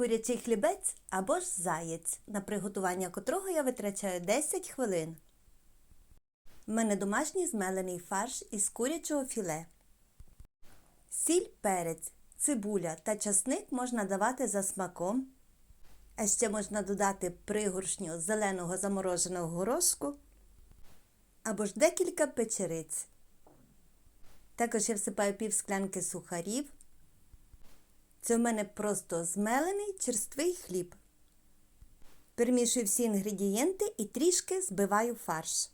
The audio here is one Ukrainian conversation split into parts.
Курячий хлібець або ж заєць, на приготування котрого я витрачаю 10 хвилин. У мене домашній змелений фарш із курячого філе. Сіль, перець, цибуля та часник можна давати за смаком. А ще можна додати пригоршню зеленого замороженого горошку або ж декілька печериць. Також я всипаю пів склянки сухарів. Це в мене просто змелений черствий хліб. Перемішую всі інгредієнти і трішки збиваю фарш.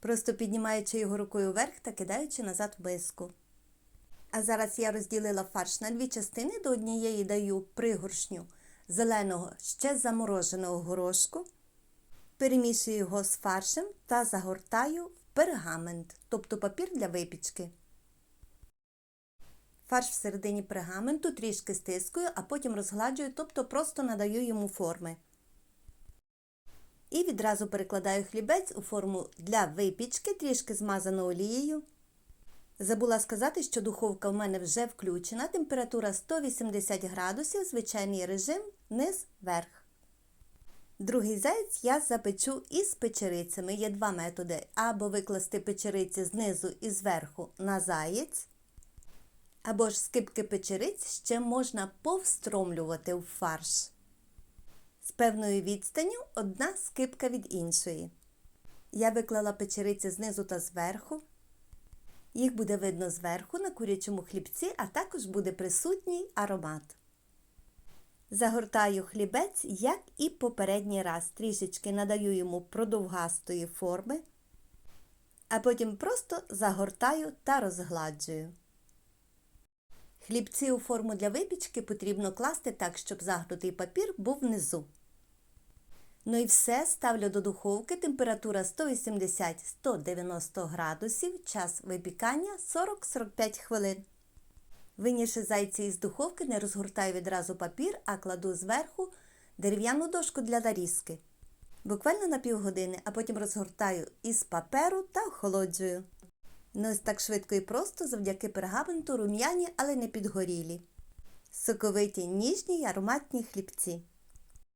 Просто піднімаючи його рукою вверх та кидаючи назад в миску. А зараз я розділила фарш на дві частини, до однієї даю пригоршню зеленого ще замороженого горошку. Перемішую його з фаршем та загортаю в пергамент, тобто папір для випічки. Фарш всередині пергаменту трішки стискую, а потім розгладжую, тобто просто надаю йому форми. І відразу перекладаю хлібець у форму для випічки, трішки змазану олією. Забула сказати, що духовка в мене вже включена, температура 180 градусів, звичайний режим низ верх. Другий заяць я запечу із печерицями. Є два методи: або викласти печериці знизу і зверху на заєць, або ж скипки печериць ще можна повстромлювати в фарш. З певною відстанню одна скипка від іншої. Я виклала печериці знизу та зверху. Їх буде видно зверху на курячому хлібці, а також буде присутній аромат. Загортаю хлібець, як і попередній раз. Трішечки надаю йому продовгастої форми, а потім просто загортаю та розгладжую. Хлібці у форму для випічки потрібно класти так, щоб загнутий папір був внизу. Ну і все ставлю до духовки, температура 180-190 градусів, час випікання 40-45 хвилин. Винявши зайці із духовки, не розгортаю відразу папір, а кладу зверху дерев'яну дошку для нарізки. Буквально на півгодини, а потім розгортаю із паперу та охолоджую. Ну ось так швидко і просто завдяки пергаменту рум'яні, але не підгорілі. Соковиті ніжні й ароматні хлібці.